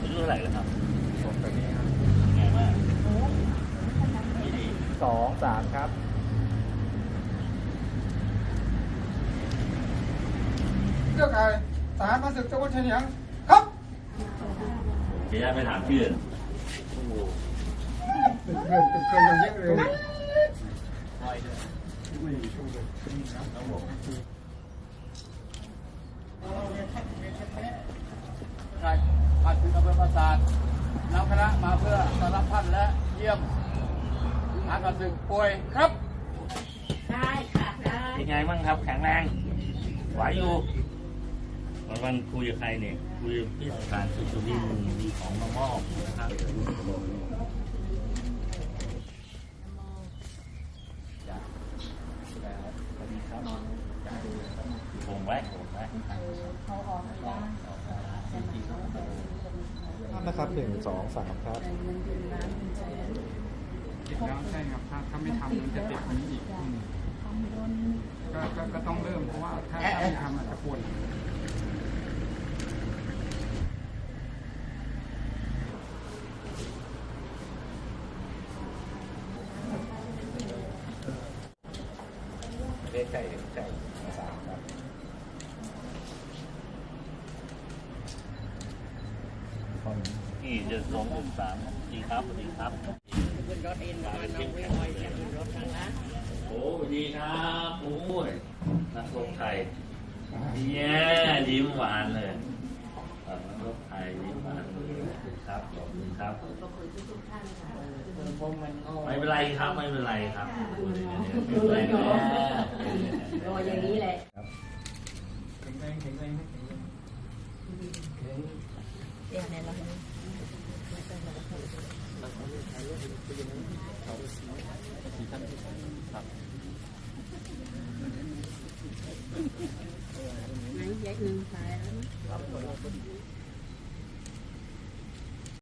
อายุเท่าไหร่แล้วครับผมตัวนี้ครับไงมากนี่สองสามครับ เรื่องอะไรทหารมาศึกจังหวัดเชียงยังครับเดี๋ยวไปถามชื่อเป็นเพื่อนเป็นเพื่อนกันเยอะเลย ใช่ผ่านถึงอำ เภอปราสาทนำคณะมาเพื่อต้อนรับท่านและเยี่ยมหากระสึกป่วยครับ ได้ค่ะได้เป็นไงบ้างครับ แข็งแรงไหวอยู่วันวันคุยกับใครเนี่ยคุยกับพี่สการสุสุรินทร์มีของมามอบนะครับผมไว้ผมไว้ นะครับหนึ่งสองสามครับติดแล้วใช่ครับถ้าถ้าไม่ทำมันจะติดกว่านี้อีกก็ก็ก็ต้องเริ่มเพราะว่าถ้าถ้าไม่ทำอาจจะปวดเลขไก่ไก่สามครับ ที่จะลงเป็นสามดีครับสวัสดีครับขึ้นรถเองมาน้องไม่คอยจะขึ้นรถทางนั้นโอ้สวัสดีครับโอ้ยนักรบไทยเย้ยิ้มหวานเลยเอ่อนักรบไทยยิ้มหวานเลยครับขอบคุณครับก็คุยทุกท่านค่ะไม่เป็นไรครับไม่เป็นไรครับไม่เป็นไรนะรออย่างนี้แหละแข็งแรงแข็งแรงให้แข็งแรง เดี๋ยวใ